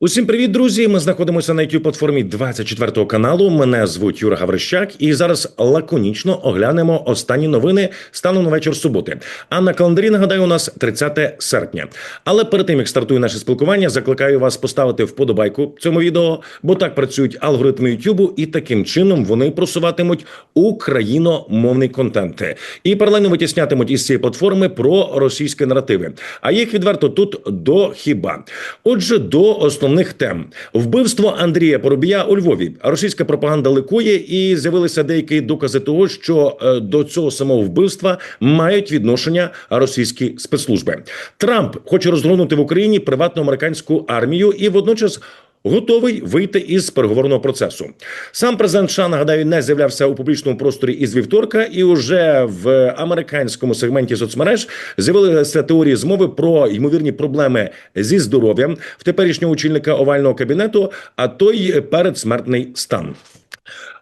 Усім привіт, друзі! Ми знаходимося на youtube платформі 24 каналу. Мене звуть Юра Гаврищак, і зараз лаконічно оглянемо останні новини станом на вечір суботи. А на календарі нагадаю, у нас 30 серпня. Але перед тим як стартує наше спілкування, закликаю вас поставити вподобайку цьому відео, бо так працюють алгоритми Ютубу, і таким чином вони просуватимуть україномовний контент і паралельно витіснятимуть із цієї платформи про російські наративи. А їх відверто тут до хіба. Отже, до основних тем вбивство Андрія Поробія у Львові. Російська пропаганда ликує, і з'явилися деякі докази того, що е, до цього самого вбивства мають відношення російські спецслужби. Трамп хоче розгорнути в Україні приватну американську армію і водночас. Готовий вийти із переговорного процесу. Сам президент США, нагадаю, не з'являвся у публічному просторі із вівторка, і уже в американському сегменті соцмереж з'явилися теорії змови про ймовірні проблеми зі здоров'ям в теперішнього очільника овального кабінету, а той передсмертний стан.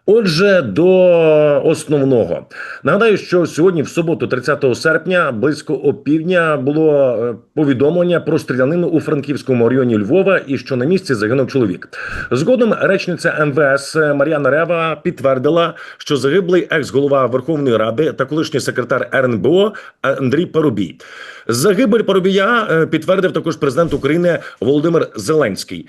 Отже, до основного нагадаю, що сьогодні, в суботу, 30 серпня, близько опівдня, було е, повідомлення про стрілянину у Франківському районі Львова, і що на місці загинув чоловік. Згодом речниця МВС Мар'яна Рева підтвердила, що загиблий екс-голова Верховної Ради та колишній секретар РНБО Андрій Парубій. Загибель Парубія е, підтвердив також президент України Володимир Зеленський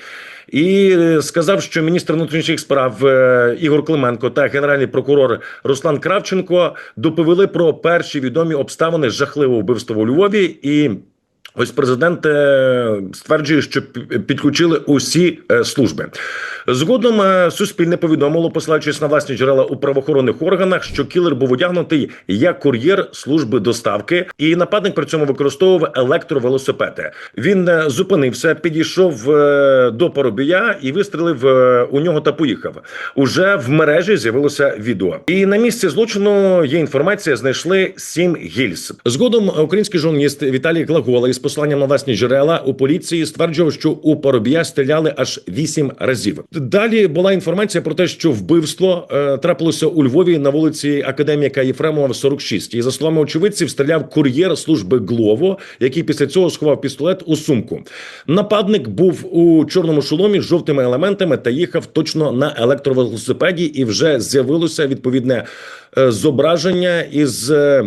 і е, сказав, що міністр внутрішніх справ е, Ігор Клименко та генеральний прокурор Руслан Кравченко доповіли про перші відомі обставини жахливого вбивства у Львові і. Ось президент е, стверджує, що підключили усі е, служби. Згодом е, суспільне повідомило, посилаючись на власні джерела у правоохоронних органах, що кілер був одягнутий як кур'єр служби доставки, і нападник при цьому використовував електровелосипеди. Він зупинився, підійшов до Поробія і вистрілив у нього та поїхав. Уже в мережі з'явилося відео. І на місці злочину є інформація. Знайшли сім гільз. Згодом український журналіст Віталій Глагола із посиланням на власні джерела у поліції стверджував, що у Поробія стріляли аж вісім разів. Далі була інформація про те, що вбивство е, трапилося у Львові на вулиці Академіка Єфремова, 46. І за словами очевидців, стріляв кур'єр служби Глово, який після цього сховав пістолет у сумку. Нападник був у чорному шоломі з жовтими елементами та їхав точно на електровелосипеді, і вже з'явилося відповідне е, зображення із. е,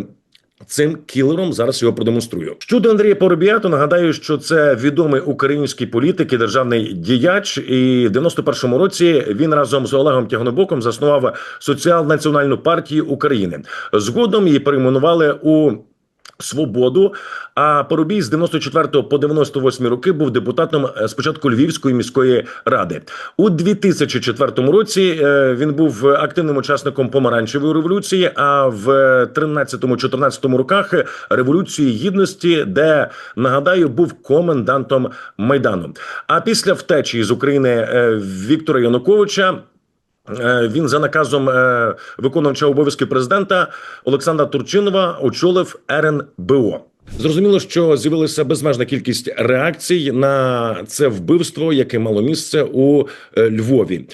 Цим кілером зараз його продемонструю. Щодо Андрія Поробія, то нагадаю, що це відомий український політик і державний діяч. І в 91-му році він разом з Олегом Тягнобоком заснував соціал-національну партію України. Згодом її перейменували у. Свободу, а Поробій з 94 по 98 роки був депутатом е, спочатку Львівської міської ради. У 2004 році е, він був активним учасником помаранчевої революції. А в 13-14 роках революції гідності, де нагадаю, був комендантом майдану. А після втечі з України е, Віктора Януковича. Е, Він за наказом е, виконувача обов'язків президента Олександра Турчинова очолив РНБО. Зрозуміло, що з'явилася безмежна кількість реакцій на це вбивство, яке мало місце у е, Львові.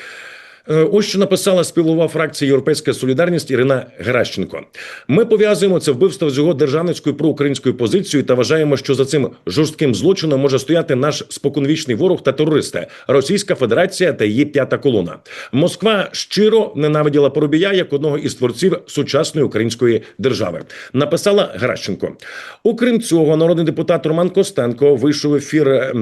Е, Ось що написала спілова фракція Європейська Солідарність Ірина Геращенко. Ми пов'язуємо це вбивство з його державницькою проукраїнською позицією та вважаємо, що за цим жорстким злочином може стояти наш споконвічний ворог та терористи Російська Федерація та її п'ята колона. Москва щиро ненавиділа Поробія як одного із творців сучасної української держави. Написала Геращенко. Окрім цього, народний депутат Роман Костенко вийшов в ефір.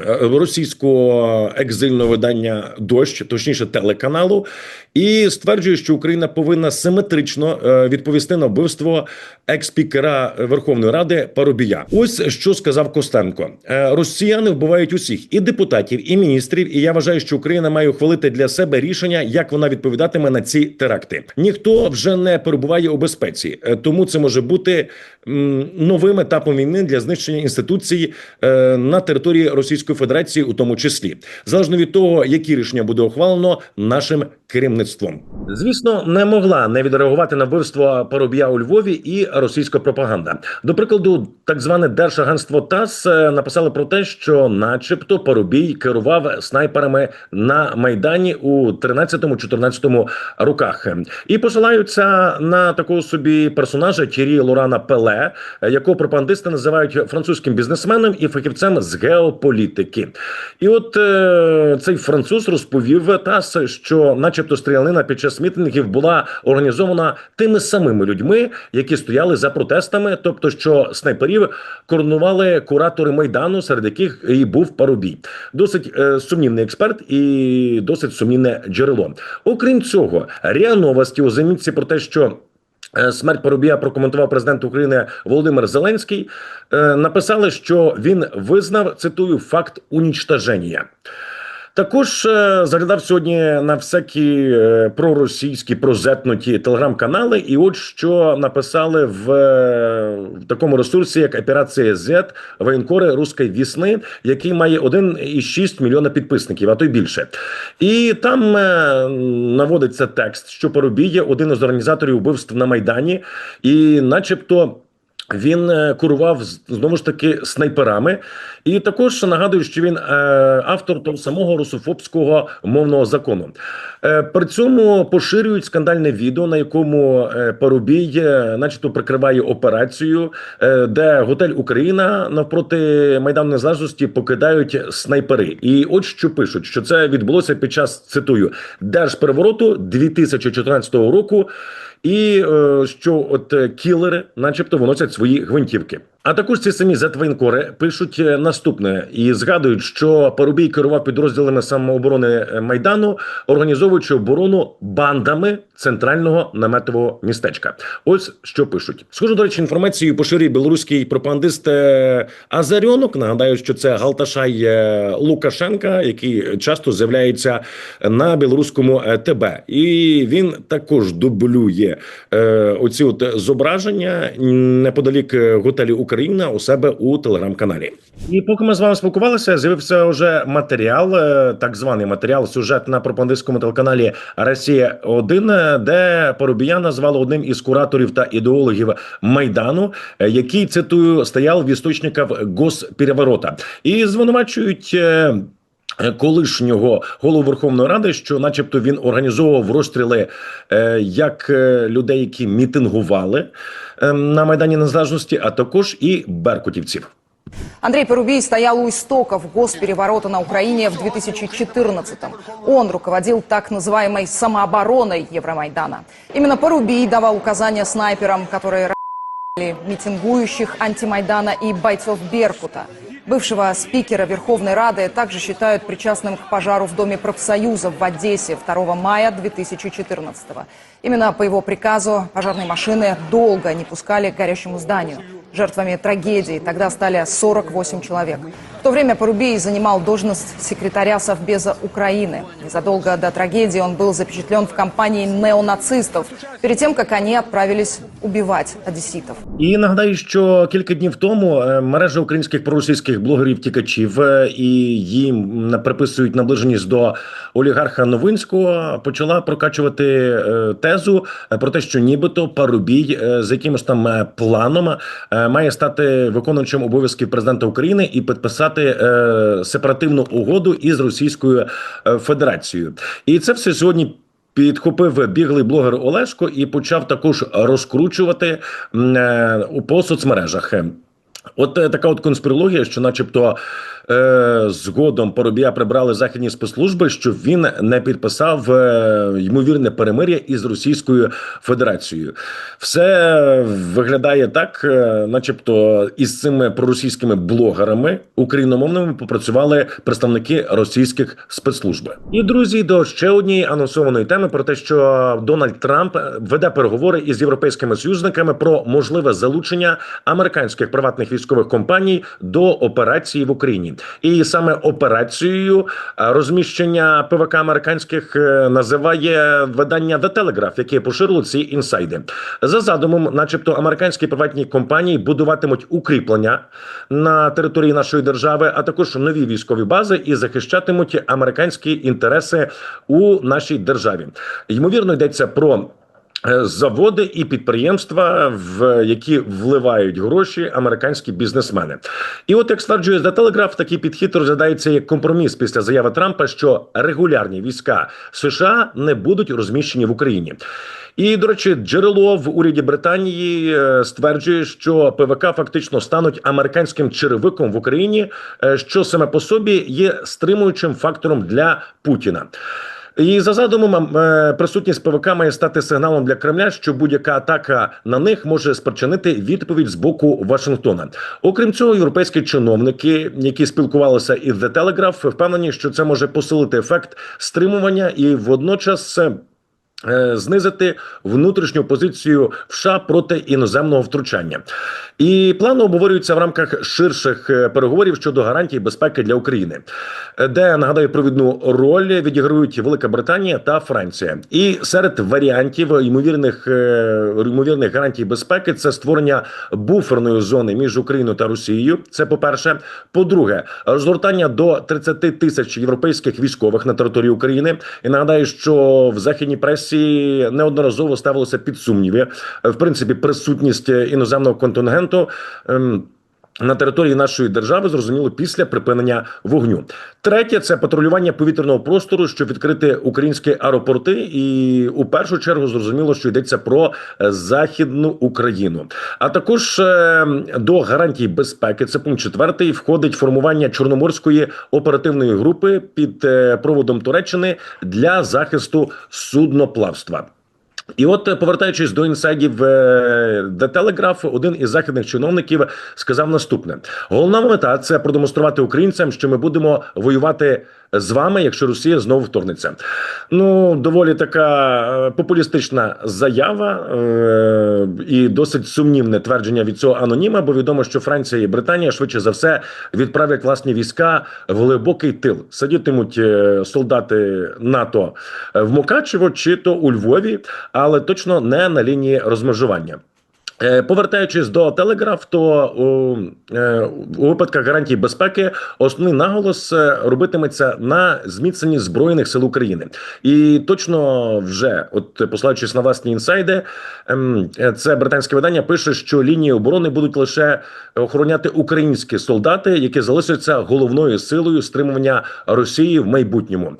Е, Російського екзильного видання дощ, точніше телеканалу, і стверджує, що Україна повинна симетрично е, відповісти на вбивство експікера Верховної Ради Парубія. Ось що сказав Костенко: Е, Росіяни вбивають усіх і депутатів, і міністрів. І я вважаю, що Україна має ухвалити для себе рішення, як вона відповідатиме на ці теракти. Ніхто вже не перебуває у безпеці, тому це може бути новим етапом війни для знищення інституцій е, на території Російської Федерації, у тому числі залежно від того, які рішення буде ухвалено нашим керівництвом. Звісно, не могла не відреагувати на вбивство Парубія у Львові і російська пропаганда. До прикладу, так зване Держагентство ТАСС е, написало про те, що, начебто, Парубій керував снайперами на майдані у 13-14 роках, і посилаються на такого собі персонажа Тірі Лорана Пеле, е, якого пропагандисти називають французьким бізнесменом і фахівцем з геополітики. І от е, цей француз розповів ТАСС, що, начебто, стрілянина під час мітингів була організована тими самими людьми, які стояли за протестами, тобто, що снайперів коронували куратори майдану, серед яких і був Парубій. Досить е, сумнівний експерт і досить сумнівне джерело. Окрім цього, РІА Новості у замітці про те, що. Е, Смерть Парубія прокоментував президент України Володимир Зеленський. Е, Написали, що він визнав цитую факт унічтаження. Також е, заглядав сьогодні на всякі е, проросійські прозетнуті телеграм-канали, і от що написали в, е, в такому ресурсі, як Операція Z воєнкори Руської вісни, який має 1,6 мільйона підписників, а то й більше. І там наводиться текст, що Парубій є один із організаторів вбивств на Майдані, і, начебто. Він е, курував знову ж таки снайперами, і також нагадую, що він е, автор того самого русофобського мовного закону. Е, при цьому поширюють скандальне відео, на якому Парубій, начебто, прикриває операцію, де готель Україна навпроти Майдану Незалежності покидають снайпери. І от що пишуть, що це відбулося під час цитую держперевороту 2014 року. І е, що от е, кілери, начебто, виносять свої гвинтівки. А також ці самі зетвоєнкори пишуть е, наступне і згадують, що Парубій керував підрозділами самооборони е, майдану, організовуючи оборону бандами центрального наметового містечка. Ось що пишуть. Схожу до речі, інформацію поширює білоруський пропагандист е, Азарьонок. Нагадаю, що це Галташай Лукашенка, який часто з'являється на білоруському ТБ, і він також дублює оці от зображення неподалік е, готелю Україна у себе у телеграм-каналі. І поки ми з вами спілкувалися, з'явився вже матеріал, е, так званий матеріал, сюжет на пропагандистському телеканалі Росія 1 де Парубія назвали одним із кураторів та ідеологів майдану, е, який цитую стояв в істочниках госпереворота, і звинувачують. Е, Колишнього голову Верховної Ради, що, начебто, він організовував розстріли е, як е, людей, які мітингували на майдані Незалежності, а також і беркутівців. Андрей Порубий стоял у истоков госпереворота на Украине в 2014-м. Он руководил так называемой самообороной Евромайдана. Именно Порубий давал указания снайперам, которые митингующих антимайдана и бойцов Беркута. Бывшего спикера Верховной Рады также считают причастным к пожару в Доме профсоюзов в Одессе 2 мая 2014 -го. Именно по его приказу пожарные машины долго не пускали к горящему зданию. Жертвами трагедии тогда стали 48 человек. В то время Порубей занимал должность секретаря Совбеза Украины. Незадолго до трагедии он был запечатлен в компании неонацистов, перед тем, как они отправились убивать одесситов. І нагадаю, що кілька днів тому е, мережа українських проросійських блогерів тікачів е, і їм приписують наближеність до олігарха Новинського, почала прокачувати е, тезу про те, що нібито Парубій з якимось там планом має стати виконуючим обов'язків президента України і підписати е, сепаративну угоду із Російською е, Федерацією. І це все сьогодні. Підхопив біглий блогер Олешко і почав також розкручувати е, по соцмережах. От е, така от конспірологія, що, начебто, е, згодом Поробія прибрали західні спецслужби, що він не підписав е, ймовірне перемир'я із Російською Федерацією. Все виглядає так, е, начебто, із цими проросійськими блогерами україномовними попрацювали представники російських спецслужб. І друзі, до ще однієї анонсованої теми про те, що Дональд Трамп веде переговори із європейськими союзниками про можливе залучення американських приватних військових компаній до операції в Україні. І саме операцією е, розміщення ПВК американських е, називає видання The Telegraph, яке поширило ці інсайди. За задумом, начебто, американські приватні компанії будуватимуть укріплення на території нашої держави, а також нові військові бази і захищатимуть американські інтереси у нашій державі. Ймовірно, йдеться про. Е, Заводи і підприємства, в які вливають гроші американські бізнесмени, і от як стверджує The Telegraph, такий підхід розглядається як компроміс після заяви Трампа, що регулярні війська США не будуть розміщені в Україні. І до речі, джерело в уряді Британії е, стверджує, що ПВК фактично стануть американським черевиком в Україні, е, що саме по собі є стримуючим фактором для Путіна. І за задумом е, присутність ПВК має стати сигналом для Кремля, що будь-яка атака на них може спричинити відповідь з боку Вашингтона. Окрім цього, європейські чиновники, які спілкувалися із The Telegraph, впевнені, що це може посилити ефект стримування і водночас. Е, Знизити внутрішню позицію в США проти іноземного втручання, і плани обговорюються в рамках ширших е, переговорів щодо гарантій безпеки для України, де нагадаю провідну роль відіграють Велика Британія та Франція. І серед варіантів ймовірних е, ймовірних гарантій безпеки це створення буферної зони між Україною та Росією. Це по перше. По-друге, розгортання до 30 тисяч європейських військових на території України. І нагадаю, що в західній пресі неодноразово ставилося під сумніви е, в принципі присутність е, іноземного контингенту. На території нашої держави зрозуміло після припинення вогню. Третє це патрулювання повітряного простору, щоб відкрити українські аеропорти, і у першу чергу зрозуміло, що йдеться про е, західну Україну. А також е, до гарантій безпеки, це пункт четвертий, входить формування чорноморської оперативної групи під е, проводом Туреччини для захисту судноплавства. І от, е, повертаючись до інсайдів е, The Telegraph, один із західних чиновників сказав наступне: головна мета це продемонструвати українцям, що ми будемо воювати з вами, якщо Росія знову вторгнеться. Ну, доволі така е, популістична заява е, і досить сумнівне твердження від цього аноніма, бо відомо, що Франція і Британія швидше за все відправлять власні війська в глибокий тил. Сидітимуть е, солдати НАТО в Мукачево чи то у Львові, але точно не на лінії розмежування. Е, Повертаючись до Телеграф, то у, е, у випадках гарантій безпеки основний наголос е, робитиметься на зміцненні збройних сил України, і точно вже, от посилаючись на власні інсайди, ем, це британське видання пише, що лінії оборони будуть лише охороняти українські солдати, які залишаться головною силою стримування Росії в майбутньому.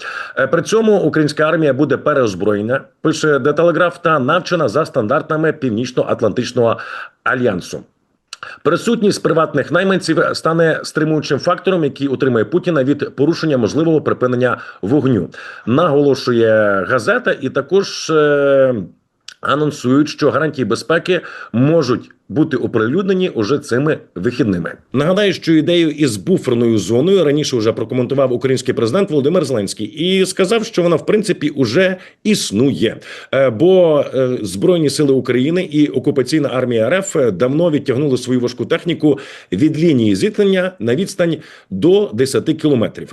При цьому українська армія буде переозброєна, пише Телеграф, та навчена за стандартами Північно-Атлантичного альянсу. Присутність приватних найманців стане стримуючим фактором, який утримає Путіна від порушення можливого припинення вогню. Наголошує газета, і також е, анонсують, що гарантії безпеки можуть бути оприлюднені уже цими вихідними. Нагадаю, що ідею із буферною зоною раніше вже прокоментував український президент Володимир Зеленський і сказав, що вона в принципі уже існує, Е, бо е, збройні сили України і окупаційна армія РФ давно відтягнули свою важку техніку від лінії зіткнення на відстань до 10 кілометрів.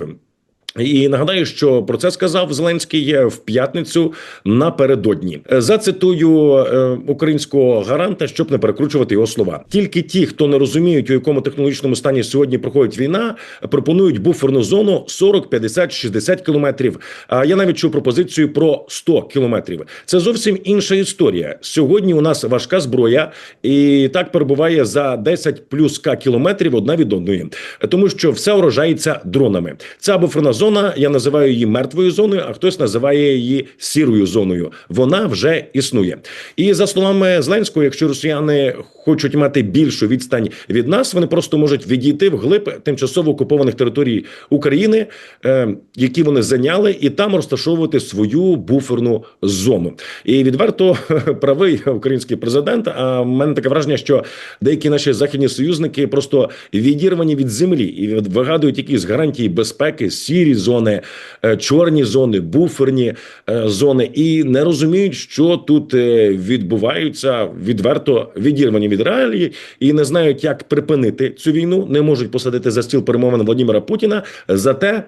І нагадаю, що про це сказав Зеленський в п'ятницю напередодні. Зацитую е, українського гаранта, щоб не перекручувати його слова. Тільки ті, хто не розуміють, у якому технологічному стані сьогодні проходить війна, пропонують буферну зону 40, 50, 60 кілометрів. А я навіть чув пропозицію про 100 кілометрів. Це зовсім інша історія. Сьогодні у нас важка зброя, і так перебуває за 10 плюс к кілометрів одна від одної, тому що все урожається дронами. Ця буферна зона, я називаю її мертвою зоною, а хтось називає її сірою зоною. Вона вже існує. І за словами Зеленського, якщо росіяни хочуть мати більшу відстань від нас, вони просто можуть відійти вглиб тимчасово окупованих територій України, е, які вони зайняли, і там розташовувати свою буферну зону. І відверто правий український президент. А в мене таке враження, що деякі наші західні союзники просто відірвані від землі і вигадують якісь гарантії безпеки, сірі зони, е, чорні зони, буферні е, зони, і не розуміють, що тут е, відбуваються відверто відірвані від реалії, і не знають, як припинити цю війну, не можуть посадити за стіл перемовин Владимира Путіна. Зате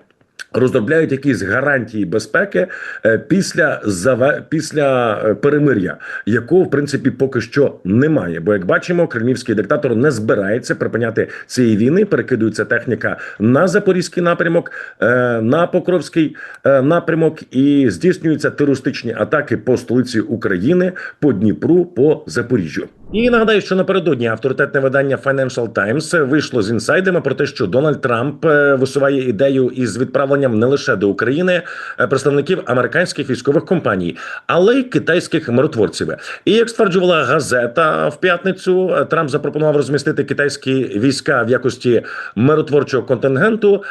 розробляють якісь гарантії безпеки е, після заве... після е, перемир'я, якого в принципі поки що немає. Бо як бачимо, кремлівський диктатор не збирається припиняти цієї війни. Перекидується техніка на запорізький напрямок, е, на Покровський напрямок, і здійснюються терористичні атаки по столиці України, по Дніпру, по Запоріжжю. І нагадаю, що напередодні авторитетне видання Financial Times вийшло з інсайдами про те, що Дональд Трамп е, висуває ідею із відправленням не лише до України е, представників американських військових компаній, але й китайських миротворців. І як стверджувала газета в п'ятницю, е, Трамп запропонував розмістити китайські війська в якості миротворчого контингенту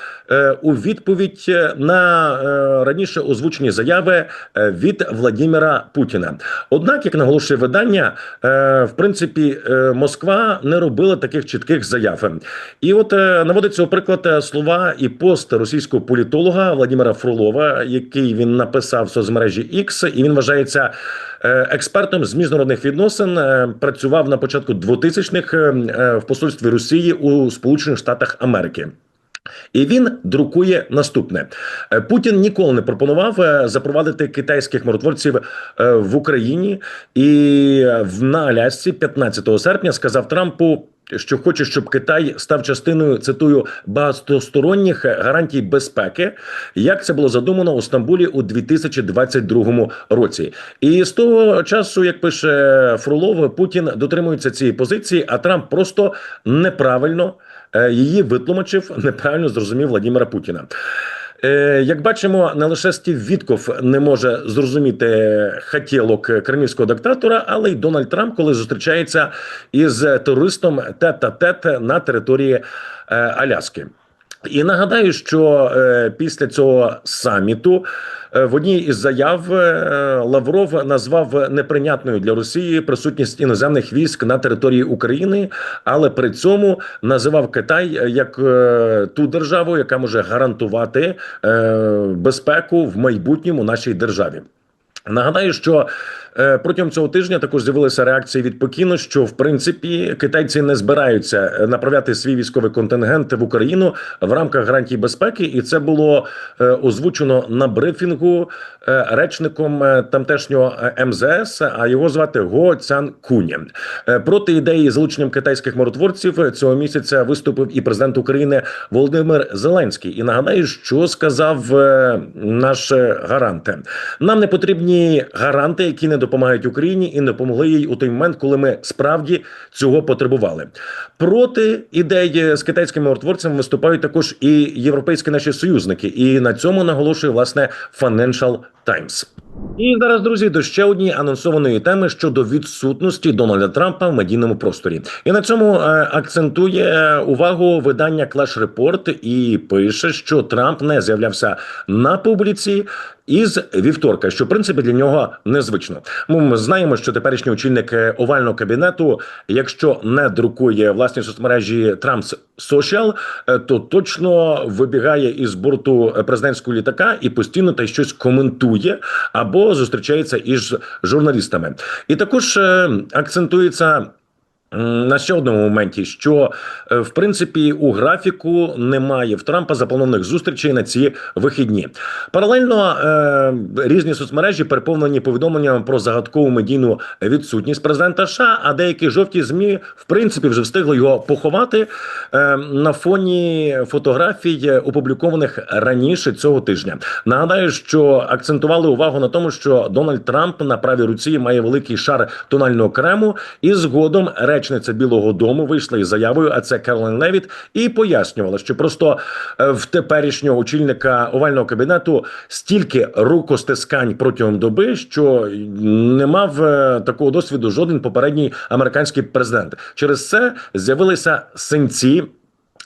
у відповідь на раніше озвучені заяви від Владіміра Путіна. Однак, як наголошує видання, в принципі, е, Москва не робила таких чітких заяв. І от е, наводиться у приклад е, слова і пост російського політолога Владимира Фролова, який він написав в соцмережі X, і він вважається. Експертом з міжнародних відносин працював на початку 2000-х е, е, в посольстві Росії у Сполучених Штатах Америки. І він друкує наступне: Е, Путін ніколи не пропонував е, запровадити китайських миротворців е, в Україні, і на Алясці 15 серпня сказав Трампу. Що хоче, щоб Китай став частиною цитую багатосторонніх гарантій безпеки, як це було задумано у Стамбулі у 2022 році, і з того часу, як пише Фролов, Путін дотримується цієї позиції, а Трамп просто неправильно її витлумачив, неправильно зрозумів Владимира Путіна. Е, Як бачимо, не лише Стів Вітков не може зрозуміти хотілок кремлівського диктатора, але й Дональд Трамп, коли зустрічається із терористом тет-а-тет на території е, Аляски. І нагадаю, що е, після цього саміту е, в одній із заяв е, Лавров назвав неприйнятною для Росії присутність іноземних військ на території України, але при цьому називав Китай е, як е, ту державу, яка може гарантувати е, безпеку в майбутньому нашій державі. Нагадаю, що протягом цього тижня також з'явилися реакції від Пекіну, що в принципі китайці не збираються е, направляти свій військовий контингент в Україну в рамках гарантій безпеки, і це було е, озвучено на брифінгу е, речником е, тамтешнього е, МЗС, а його звати Го Цян Куні. Е, Проти ідеї залученням китайських миротворців цього місяця виступив і президент України Володимир Зеленський. І нагадаю, що сказав е, наш е, гарант. Нам не потрібні гаранти, які не допомагають Україні і не допомогли їй у той момент, коли ми справді цього потребували. Проти ідеї з китайськими миротворцями виступають також і європейські наші союзники, і на цьому наголошує власне Financial Times. І зараз, друзі, до ще однієї анонсованої теми щодо відсутності Дональда Трампа в медійному просторі. І на цьому е, акцентує увагу видання Clash Report і пише, що Трамп не з'являвся на публіці. Із вівторка, що в принципі для нього незвично. Ну, Ми знаємо, що теперішній очільник е, овального кабінету, якщо не друкує власні соцмережі Social, е, то точно вибігає із борту президентського літака і постійно та щось коментує або зустрічається із журналістами. І також е, акцентується. На ще одному моменті, що е, в принципі у графіку немає в Трампа запланованих зустрічей на ці вихідні. Паралельно е, різні соцмережі переповнені повідомленнями про загадкову медійну відсутність президента США, а деякі жовті змі в принципі вже встигли його поховати е, на фоні фотографій, опублікованих раніше цього тижня. Нагадаю, що акцентували увагу на тому, що Дональд Трамп на правій руці має великий шар тонального крему, і згодом речниця Білого Дому вийшла із заявою, а це Каролин Левіт, і пояснювала, що просто е, в теперішнього очільника овального кабінету стільки рукостискань протягом доби, що не мав е, такого досвіду жоден попередній американський президент. Через це з'явилися синці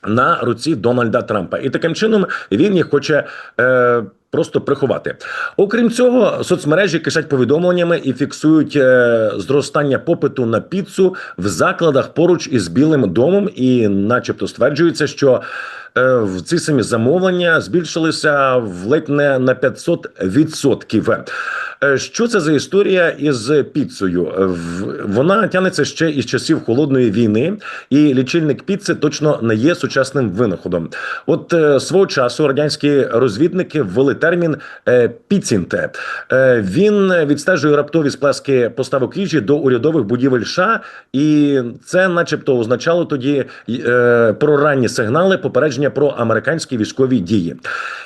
на руці Дональда Трампа, і таким чином він їх хоче. Е, Просто приховати, окрім цього, соцмережі кишать повідомленнями і фіксують е, зростання попиту на піцу в закладах поруч із Білим домом, і, начебто, стверджується, що е, в ці самі замовлення збільшилися в ледь не на 500%. Е, Що це за історія із піцею? Е, Вона тягнеться ще із часів холодної війни, і лічильник піци точно не є сучасним винаходом. От е, свого часу радянські розвідники ввели термін піцінте. Він відстежує раптові сплески поставок їжі до урядових будівель США, і це, начебто, означало тоді про ранні сигнали попередження про американські військові дії.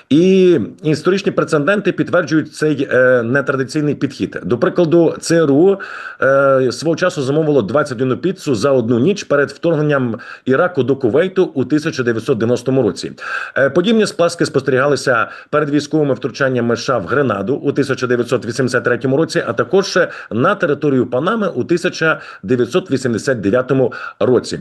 І історичні прецеденти підтверджують цей е, нетрадиційний підхід. До прикладу, ЦРУ е, свого часу замовило 21 піцу за одну ніч перед вторгненням Іраку до Кувейту у 1990 році. Е, подібні сплески спостерігалися перед військовими втручаннями США в Гренаду у 1983 році, а також на територію Панами у 1989 році.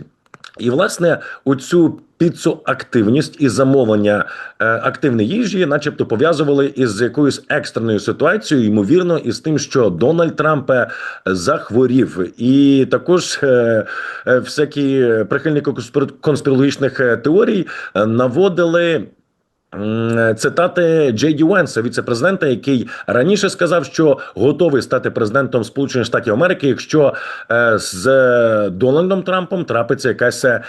І власне у цю піцу активність і замовлення е, активної їжі, начебто, пов'язували із якоюсь екстреною ситуацією, ймовірно, із тим, що Дональд Трамп е, захворів, і також е, е, всякі прихильники конспір- конспірологічних е, теорій наводили. М, Цитати Джей Ді Венса, віце-президента, який раніше сказав, що готовий стати президентом Сполучених Штатів Америки, якщо е, з е, Дональдом Трампом трапиться якась е,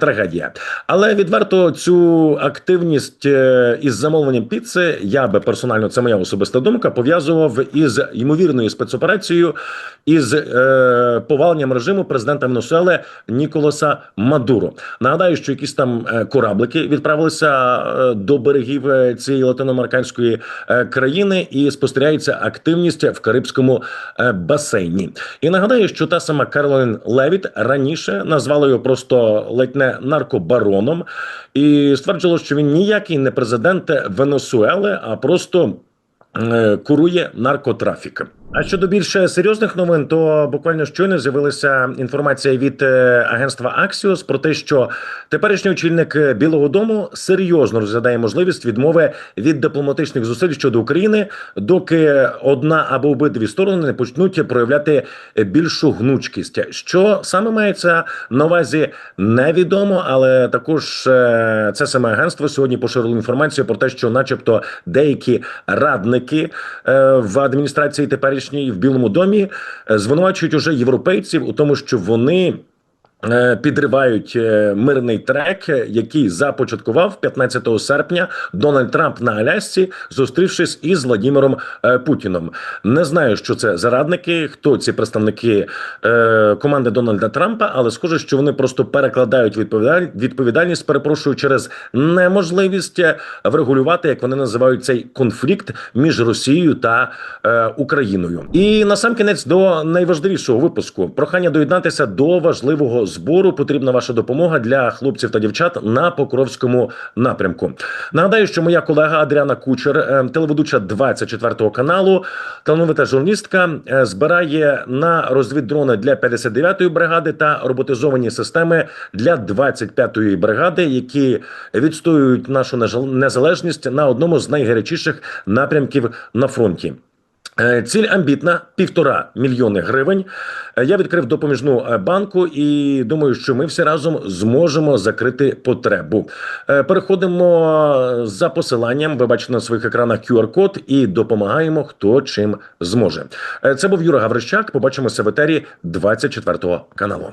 трагедія. Але відверто цю активність е, із замовленням піци, я би персонально, це моя особиста думка, пов'язував із ймовірною спецоперацією із е, поваленням режиму президента Венесуели Ніколаса Мадуро. Нагадаю, що якісь там е, кораблики відправилися е, до берегів е, цієї латиноамериканської е, країни, і спостерігається активність в Карибському е, басейні. І нагадаю, що та сама Каролін Левіт раніше назвала його просто ледь не наркобароном, і стверджувала, що він ніякий не президент Венесуели, а просто курує наркотрафік. А щодо більш серйозних новин, то буквально щойно з'явилася інформація від е, агентства Axios про те, що теперішній очільник е, Білого Дому серйозно розглядає можливість відмови від дипломатичних зусиль щодо України, доки одна або обидві сторони не почнуть проявляти більшу гнучкість. Що саме мається на увазі, невідомо, але також е, це саме агентство сьогодні поширило інформацію про те, що, начебто, деякі радники е, в адміністрації теперішній в Білому домі е, звинувачують уже європейців у тому, що вони. Е, Підривають е, мирний трек, е, який започаткував 15 серпня Дональд Трамп на Алясці, зустрівшись із Владимиром Путіном. Не знаю, що це за радники, хто ці представники команди Дональда Трампа, але схоже, що вони просто перекладають відповідаль... відповідальність, перепрошую, через неможливість врегулювати, як вони називають цей конфлікт між Росією та Україною. І на сам кінець до найважливішого випуску прохання доєднатися до важливого збору. Потрібна ваша допомога для хлопців та дівчат на Покровському напрямку. Нагадаю, що моя колега Адріана Кучер, е, телеведуча 24 каналу, талановита журналістка, е, збирає на розвіддрони для 59-ї бригади та роботизовані системи для 25-ї бригади, які відстоюють нашу незалежність на одному з найгарячіших напрямків на фронті. Е, Ціль амбітна півтора мільйони гривень. Е, Я відкрив допоміжну е, банку і думаю, що ми всі разом зможемо закрити потребу. Переходимо за посиланням. Ви бачите на своїх екранах QR-код і допомагаємо хто чим зможе. Це був Юра Гаврищак. Побачимося в етері 24 каналу.